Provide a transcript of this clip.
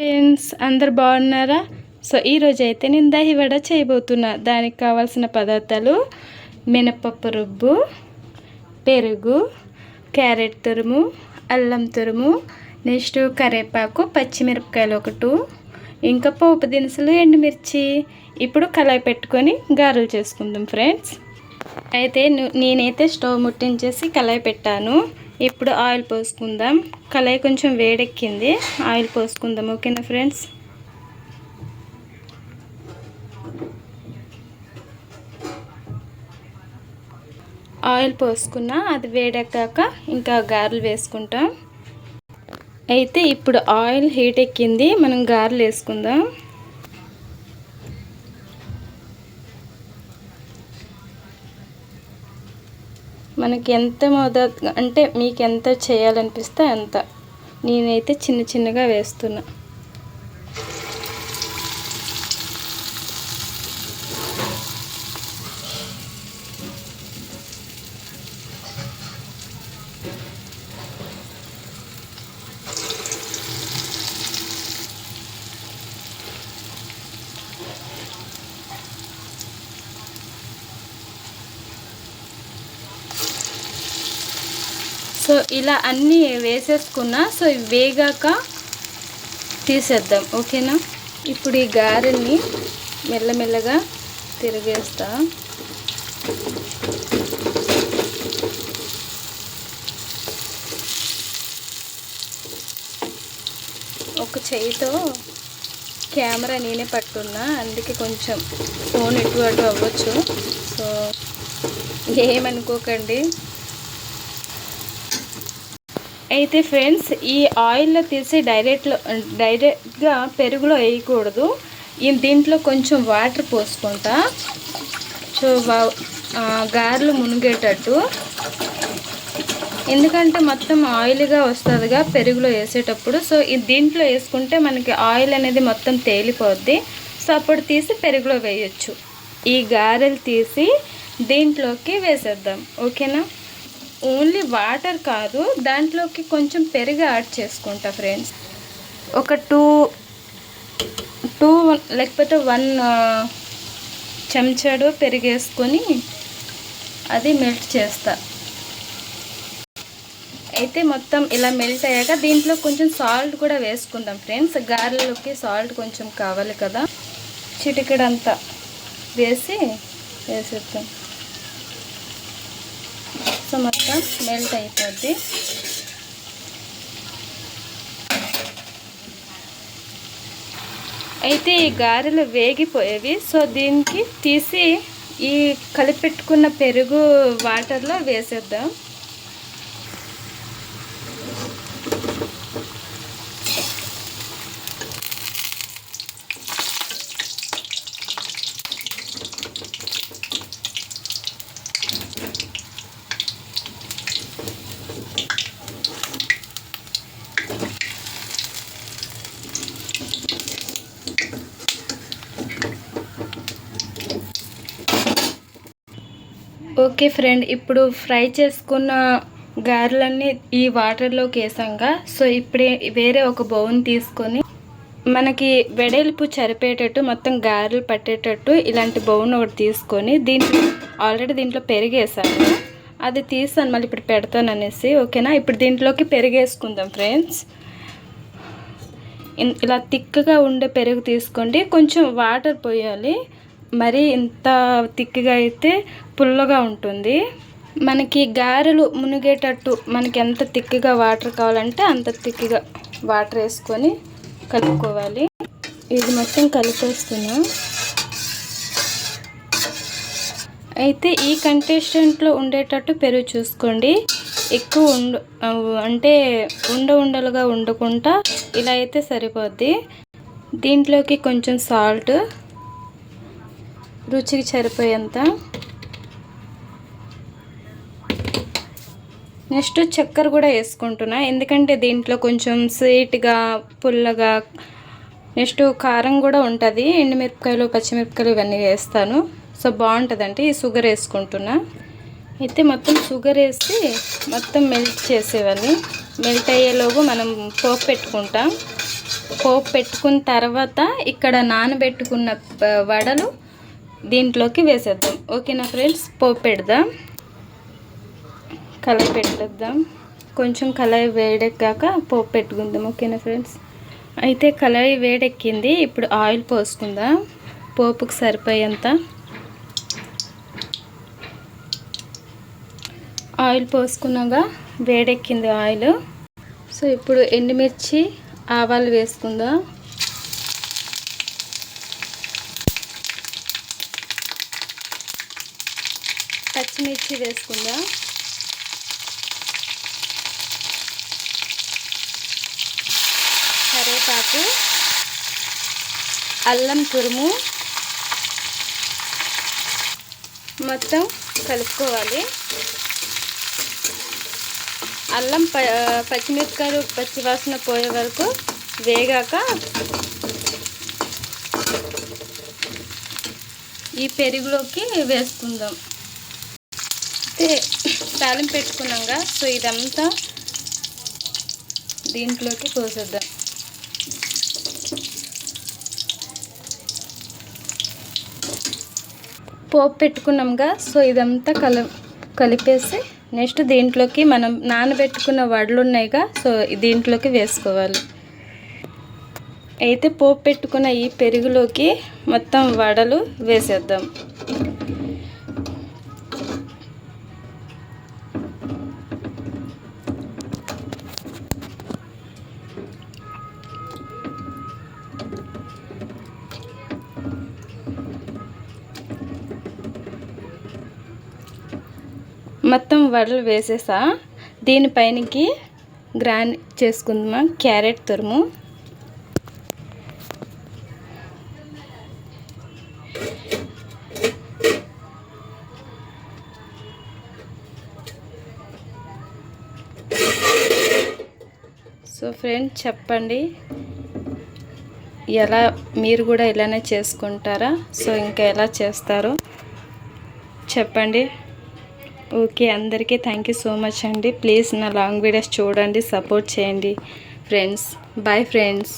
Friends అందరు బాగున్నారా? So ఈరోజు అయితే నేను దహి వడ చేయబోతున్నా. దానికి కావాల్సిన పదార్థాలు మినపప్పు రుబ్బు పెరుగు క్యారెట్ తురుము అల్లం తురుము నెక్స్ట్ కరేపాకు పచ్చిమిరపకాయలు ఒకటి ఇంకా పోపు దినుసులు ఎండుమిర్చి. ఇప్పుడు కళాయి పెట్టుకొని గారెలు చేసుకుందాం ఫ్రెండ్స్ అయితే నేనైతే స్టవ్ ముట్టించేసి కళాయి పెట్టాను. ఇప్పుడు ఆయిల్ పోసుకుందాం. కళాయి కొంచెం వేడెక్కింది. ఆయిల్ పోసుకుందాం. ఓకేనా ఫ్రెండ్స్? ఆయిల్ పోసుకున్నా అది వేడెక్కాక ఇంకా గారెలు వేసుకుంటాం. అయితే ఇప్పుడు ఆయిల్ హీట్ ఎక్కింది. మనం గారెలు వేసుకుందాం. మనకి ఎంత మోద అంటే మీకు ఎంత చేయాలనిపిస్తే అంత. నేనైతే చిన్న చిన్నగా వేస్తున్నా. సో ఇలా అన్నీ వేసేసుకున్నా సో ఇవి వేగాక తీసేద్దాం. ఓకేనా? ఇప్పుడు ఈ గారెని మెల్లమెల్లగా తిరిగేస్తా. ఒక చేయితో కెమెరా నేనే పట్టున్నా అందుకే కొంచెం ఫోన్ ఇటు అటు అవ్వచ్చు. సో ఏమనుకోకండి. అయితే ఫ్రెండ్స్ ఈ ఆయిల్లో తీసి డైరెక్ట్లో డైరెక్ట్గా పెరుగులో వేయకూడదు. ఈ దీంట్లో కొంచెం వాటర్ పోసుకుంటా. సో గారెలు మునిగేటట్టు. ఎందుకంటే మొత్తం ఆయిల్గా వస్తుందిగా పెరుగులో వేసేటప్పుడు. సో ఈ దీంట్లో వేసుకుంటే మనకి ఆయిల్ అనేది మొత్తం తేలిపోద్ది. సో అప్పుడు తీసి పెరుగులో వేయొచ్చు. ఈ గారెలు తీసి దీంట్లోకి వేసేద్దాం. ఓకేనా? ఓన్లీ వాటర్ కాదు దాంట్లోకి కొంచెం పెరుగు యాడ్ చేసుకుంటా ఫ్రెండ్స్. ఒక టూ టూ లేకపోతే వన్ చెంచాడు పెరిగేసుకొని అది మెల్ట్ చేస్తా. అయితే మొత్తం ఇలా మెల్ట్ అయ్యాక దీంట్లో కొంచెం సాల్ట్ కూడా వేసుకుందాం ఫ్రెండ్స్. గారెలకి సాల్ట్ కొంచెం కావాలి కదా. చిటికడంతా వేసి వేసేద్దాం. సో మొత్తం మెల్ట్ అయిపోద్ది. అయితే ఈ గారెలు వేగిపోయేవి. సో దీనికి తీసి ఈ కలిపెట్టుకున్న పెరుగు వాటర్లో వేసేద్దాం. ఓకే ఫ్రెండ్ ఇప్పుడు ఫ్రై చేసుకున్న గారెలన్నీ ఈ వాటర్లోకి వేసాంగా. సో ఇప్పుడే వేరే ఒక బౌన్ తీసుకొని మనకి వెడల్పు చరిపేటట్టు మొత్తం గారెలు పట్టేటట్టు ఇలాంటి బౌన్ ఒకటి తీసుకొని దీంట్లో ఆల్రెడీ దీంట్లో పెరిగేసాను. అది తీసాను మళ్ళీ ఇప్పుడు పెడతాను అనేసి. ఓకేనా? ఇప్పుడు దీంట్లోకి పెరిగేసుకుందాం ఫ్రెండ్స్. ఇలా తిక్కగా ఉండే పెరుగు తీసుకోండి. కొంచెం వాటర్ పోయాలి. మరి ఇంత తిక్కగా అయితే పుల్లగా ఉంటుంది. మనకి గారెలు మునిగేటట్టు మనకి ఎంత తిక్కగా వాటర్ కావాలంటే అంత తిక్కగా వాటర్ వేసుకొని కలుపుకోవాలి. ఇది మొత్తం కలిపేస్తున్నా. అయితే ఈ కంటెస్టెంట్లో ఉండేటట్టు పెరుగు చూసుకోండి. ఎక్కువ ఉండు అంటే ఉండ ఉండలుగా ఉండకుండా ఇలా అయితే సరిపోద్ది. దీంట్లోకి కొంచెం సాల్ట్ రుచికి సరిపోయేంత. నెక్స్ట్ చక్కెర కూడా వేసుకుంటున్నా. ఎందుకంటే దీంట్లో కొంచెం స్వీట్గా పుల్లగా నెక్స్ట్ కారం కూడా ఉంటుంది. ఎండుమిరపకాయలు పచ్చిమిరపకాయలు ఇవన్నీ వేస్తాను. సో బాగుంటుందండి ఈ షుగర్ వేసుకుంటున్నా. అయితే మొత్తం షుగర్ వేసి మొత్తం మెల్ట్ చేసేవన్నీ. మెల్ట్ అయ్యేలోపు మనం పోపు పెట్టుకుంటాం. పోపు పెట్టుకున్న తర్వాత ఇక్కడ నానబెట్టుకున్న వడలు దీంట్లోకి వేసేద్దాం. ఓకేనా ఫ్రెండ్స్? పోపు పెడదాం. కలర్ పెట్టేద్దాం. కొంచెం కళాయి వేడెక్కాక పోపు పెట్టుకుందాం ఓకేనా ఫ్రెండ్స్? అయితే కళాయి వేడెక్కింది ఇప్పుడు ఆయిల్ పోసుకుందాం. పోపుకు సరిపోయేంత ఆయిల్ పోసుకున్నాక వేడెక్కింది ఆయిల్. సో ఇప్పుడు ఎండుమిర్చి ఆవాలు వేసుకుందాం. పచ్చిమిర్చి వేసుకుందాం. కరివేపాకు అల్లం తురుము మొత్తం కలుపుకోవాలి. అల్లం ప పచ్చిమిరపకాయలు పచ్చివాసన పోయే వరకు వేగాక ఈ పెరుగులోకి వేసుకుందాం. అయితే తాలింపు పెట్టుకున్నాక సో ఇదంతా దీంట్లోకి పోసేద్దాం. పోపు పెట్టుకున్నాంగా సో ఇదంతా కల కలిపేసి నెక్స్ట్ దీంట్లోకి మనం నానబెట్టుకున్న వడలు ఉన్నాయిగా సో దీంట్లోకి వేసుకోవాలి. అయితే పోపు పెట్టుకున్న ఈ పెరుగులోకి మొత్తం వడలు వేసేద్దాం. మొత్తం వడలు వేసేసా. దీనిపైనకి గ్రాండ్ చేసుకుందామా. క్యారెట్ తురుము. సో ఫ్రెండ్ చెప్పండి. ఎలా మీరు కూడా ఇలానే చేసుకుంటారా? సో ఇంకా ఎలా చేస్తారో చెప్పండి. ఓకే అందరికీ థ్యాంక్ యూ సో మచ్ అండి. ప్లీజ్ నా లాంగ్ వీడియోస్ చూడండి సపోర్ట్ చేయండి. Friends bye friends